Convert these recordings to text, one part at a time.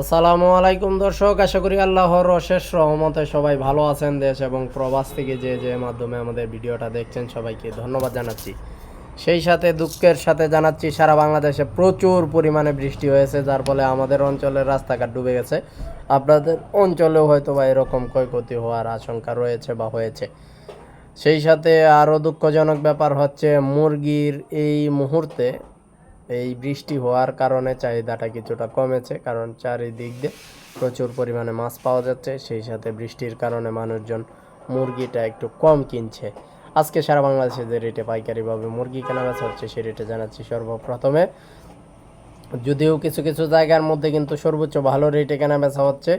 আসসালামু আলাইকুম দর্শক, আশা করি আল্লাহর অশেষ রহমতে সবাই ভালো আছেন দেশ এবং প্রবাস থেকে যে যে মাধ্যমে আমাদের ভিডিওটা দেখছেন সবাইকে ধন্যবাদ জানাচ্ছি। সেই সাথে দুঃখের সাথে জানাচ্ছি, সারা বাংলাদেশে প্রচুর পরিমাণে বৃষ্টি হয়েছে, যার ফলে আমাদের অঞ্চলের রাস্তাঘাট ডুবে গেছে। আপনাদের অঞ্চলেও হয়তো বা এরকম ক্ষয়ক্ষতি হওয়ার আশঙ্কা রয়েছে বা হয়েছে। সেই সাথে আরও দুঃখজনক ব্যাপার হচ্ছে, মুরগির এই মুহূর্তে এই বৃষ্টি হওয়ার কারণে চাহিদাটা কিছুটা কমেছে, কারণ চারিদিক দিয়ে প্রচুর পরিমাণে মাছ পাওয়া যাচ্ছে। সেই সাথে বৃষ্টির কারণে মানুষজন মুরগিটা একটু কম কিনছে। আজকে সারা বাংলাদেশে যে রেটে পাইকারিভাবে মুরগি কেনা বেচা হচ্ছে সেই রেটে জানাচ্ছি সর্বপ্রথমে যদিও কিছু কিছু জায়গার মধ্যে কিন্তু সর্বোচ্চ ভালো রেটে কেনা বেচা হচ্ছে।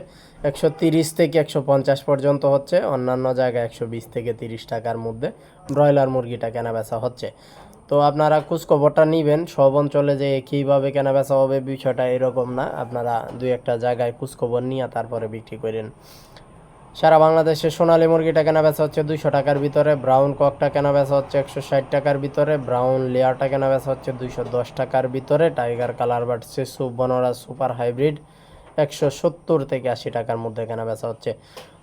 একশো তিরিশ থেকে একশো পঞ্চাশ পর্যন্ত হচ্ছে। অন্যান্য জায়গায় একশো বিশ থেকে তিরিশ টাকার মধ্যে ব্রয়লার মুরগিটা কেনা বেচা হচ্ছে। তো আপনারা খোঁজখবরটা নেবেন, সব অঞ্চলে যে কীভাবে কেনা বেচা হবে বিষয়টা এরকম না। আপনারা দুই একটা জায়গায় খোঁজখবর নিয়ে তারপরে বিক্রি করেন। সারা বাংলাদেশে সোনালী মুরগিটা কেনা বেচা হচ্ছে দুইশো টাকার ভিতরে, ব্রাউন ককটা কেনা বেচা হচ্ছে একশো ষাট টাকার ভিতরে, ব্রাউন লেয়ারটা কেনা বেচা হচ্ছে দুইশো দশ টাকার ভিতরে, টাইগার কালার বাট শিশু বনরাজ সুপার হাইব্রিড, একশো সত্তর থেকে আশি টাকার মধ্যে কেনা বেচা হচ্ছে।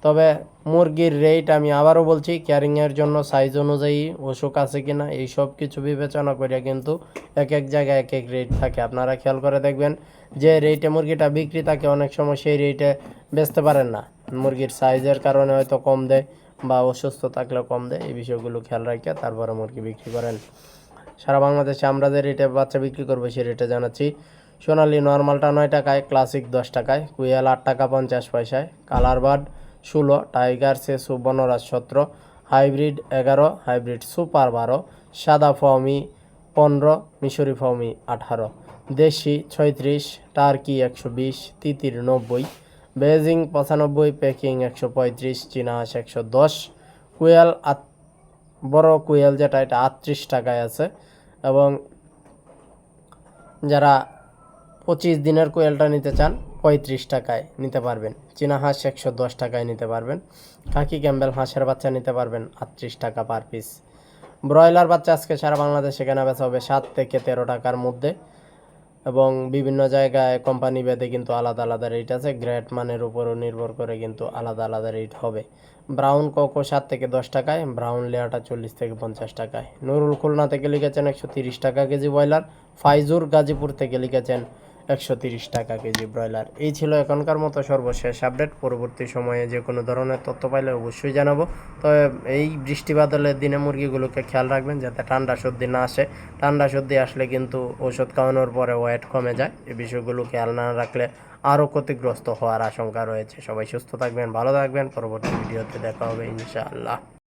তবে মুরগির রেট আমি আবারও বলছি ক্যারিংয়ের জন্য সাইজ অনুযায়ী অসুখ আছে কিনা, এই সব কিছু বিবেচনা করে কিন্তু এক এক জায়গায় এক এক রেট থাকে। আপনারা খেয়াল করে দেখবেন, যে রেটে মুরগিটা বিক্রি থাকে অনেক সময় সেই রেটে বেচতে পারেন না। মুরগির সাইজের কারণে হয়তো কম দেয় বা অসুস্থ থাকলে কম দেয়, এই বিষয়গুলো খেয়াল রাখে তারপরে মুরগি বিক্রি করেন। সারা বাংলাদেশে আমরা যে রেটে বাচ্চা বিক্রি করব সেই রেটে জানাচ্ছি, সোনালি নর্মালটা নয় টাকায় ক্লাসিক দশ টাকায় কুয়েল আট টাকা পঞ্চাশ পয়সায় কালার বার্ড ষোলো টাইগার সেসু বনরাজ সতেরো হাইব্রিড এগারো হাইব্রিড সুপার বারো, সাদা ফমি পনেরো, মিশরি ফমি আঠারো, দেশি ছয়ত্রিশ টার্কি একশো বিশ, তিতির নব্বই বেজিং পঁচানব্বই, পেকিং একশো পঁয়ত্রিশ চীনা হাঁস একশো দশ, কুয়েল বড় কুয়েল যেটা, এটা আটত্রিশ টাকায় আছে। এবং যারা পঁচিশ দিনের কোয়েলটা নিতে চান, পঁয়ত্রিশ টাকায় নিতে পারবেন। চীনা হাঁস একশো দশ টাকায় নিতে পারবেন। খাকি ক্যাম্বেল হাঁসের বাচ্চা নিতে পারবেন, আটত্রিশ টাকা পার পিস। ব্রয়লার বাচ্চা আজকে সারা বাংলাদেশে কেনা বেচা হবে সাত থেকে তেরো টাকার মধ্যে। এবং বিভিন্ন জায়গায় কোম্পানি ভেদে কিন্তু আলাদা আলাদা রেট আছে গ্রেড মানের উপরও নির্ভর করে কিন্তু আলাদা আলাদা রেট হবে। ব্রাউন কোকো সাত থেকে দশ টাকায় ব্রাউন লেয়ারটা চল্লিশ থেকে পঞ্চাশ টাকায়। নুরুল খুলনা থেকে লিখেছেন একশো তিরিশ টাকা কেজি ব্রয়লার ফাইজুর গাজীপুর থেকে লিখেছেন একশো তিরিশ টাকা কেজি ব্রয়লার। এই ছিল এখনকার মতো সর্বশেষ আপডেট। পরবর্তী সময়ে যে কোনো ধরনের তথ্য পাইলে অবশ্যই জানাব। তবে এই বৃষ্টি বাদলের দিনে মুরগিগুলোকে খেয়াল রাখবেন যাতে ঠান্ডা সর্দি না আসে। ঠান্ডা সর্দি আসলে কিন্তু ওষুধ খাওয়ানোর পরে ওয়েট কমে যায়। এই বিষয়গুলো খেয়াল না রাখলে আরও ক্ষতিগ্রস্ত হওয়ার আশঙ্কা রয়েছে। সবাই সুস্থ থাকবেন, ভালো থাকবেন। পরবর্তী ভিডিওতে দেখা হবে ইনশাআল্লাহ।